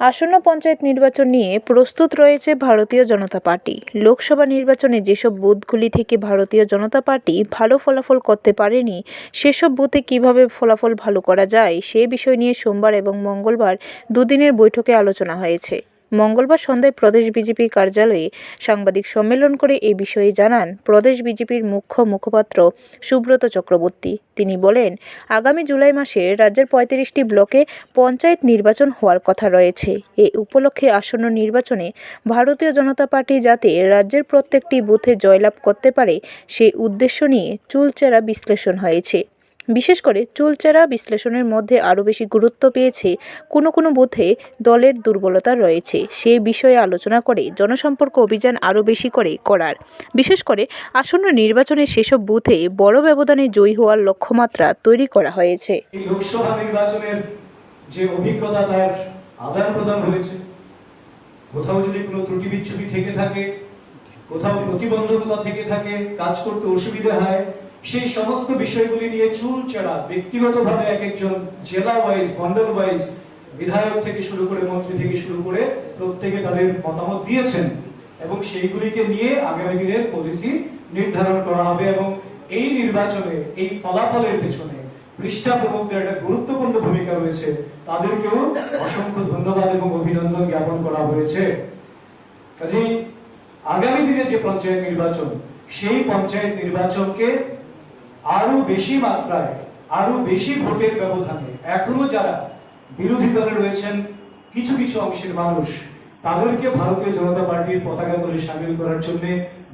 আসন্ন পঞ্চায়েত নির্বাচন নিয়ে প্রস্তুত রয়েছে ভারতীয় জনতা পার্টি। লোকসভা নির্বাচনে যেসব বুথগুলি থেকে ভারতীয় জনতা পার্টি ভালো ফলাফল করতে পারেনি, সেসব বুথে কীভাবে ফলাফল ভালো করা যায়, সে বিষয় নিয়ে সোমবার এবং মঙ্গলবার দুদিনের বৈঠকে আলোচনা হয়েছে। মঙ্গলবার সন্ধ্যায় প্রদেশ বিজেপি কার্যালয়ে সাংবাদিক সম্মেলন করে এ বিষয়ে জানান প্রদেশ বিজেপির মুখ্য মুখপাত্র সুব্রত চক্রবর্তী। তিনি বলেন, আগামী জুলাই মাসে রাজ্যের পঁয়ত্রিশটি ব্লকে পঞ্চায়েত নির্বাচন হওয়ার কথা রয়েছে। এ উপলক্ষে আসন্ন নির্বাচনে ভারতীয় জনতা পার্টি যাতে রাজ্যের প্রত্যেকটি বুথে জয়লাভ করতে পারে সেই উদ্দেশ্য নিয়ে চুলচেরা বিশ্লেষণ হয়েছে। বিশেষ করে চুলচেরা বিশ্লেষণের মধ্যে আরও বেশি গুরুত্ব পেয়েছে কোনো কোনো বুথে দলের দুর্বলতা রয়েছে। সে বিষয়ে আলোচনা করে জনসম্পর্ক অভিযান আরও বেশি করে করার। বিশেষ করে আসন্ন নির্বাচনে সেসব বুথে বড় ব্যবধানে জয়ী হওয়ার লক্ষ্যমাত্রা তৈরি করা হয়েছে। লোকসভা নির্বাচনের যে অভিজ্ঞতা, তার আদান প্রদান হয়েছে। কোথাও যদি কোনো ত্রুটি বিচ্ছুটি থেকে থাকে, কোথাও প্রতিবন্ধকতা থেকে থাকে, কাজ করতে অসুবিধা হয় সেই সমস্ত বিষয়গুলি নিয়ে চুল চেরা, ব্যক্তিগতভাবে এক একজন জেলা ওয়াইজ মন্ডল ওয়াইজ বিধায়ক থেকে শুরু করে মন্ত্রী থেকে শুরু করে প্রত্যেকে তাদের মতামত দিয়েছেন এবং সেইগুলিকে নিয়ে আগামী দিনের পলিসি নির্ধারণ করা হবে এবং এই নির্বাচনে, এই ফলাফলের পেছনে পৃষ্ঠা প্রমুখদের একটা গুরুত্বপূর্ণ ভূমিকা রয়েছে। তাদেরকেও অসংখ্য ধন্যবাদ এবং অভিনন্দন জ্ঞাপন করা হয়েছে। কাজেই আগামী দিনে যে পঞ্চায়েত নির্বাচন, সেই পঞ্চায়েত নির্বাচনকে আরও বেশি মাত্রায়, আরও বেশি ভোটের ব্যবধানে এখনও যারা বিরোধী দলে রয়েছেন, কিছু কিছু অংশের মানুষ, তাদেরকে ভারতীয় জনতা পার্টির পতাকা দলে সামিল করার জন্য,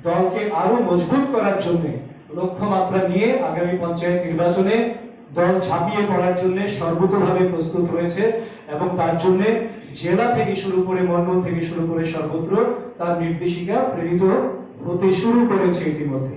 দলকে আরও মজবুত করার জন্য লক্ষ্যমাত্রা নিয়ে আগামী পঞ্চায়েত নির্বাচনে দল ঝাঁপিয়ে পড়ার জন্য সর্বতভাবে প্রস্তুত রয়েছে এবং তার জন্য জেলা থেকে শুরু করে মন্ডল থেকে শুরু করে সর্বত্র তার নির্দেশিকা প্রেরিত হতে শুরু করেছে ইতিমধ্যে।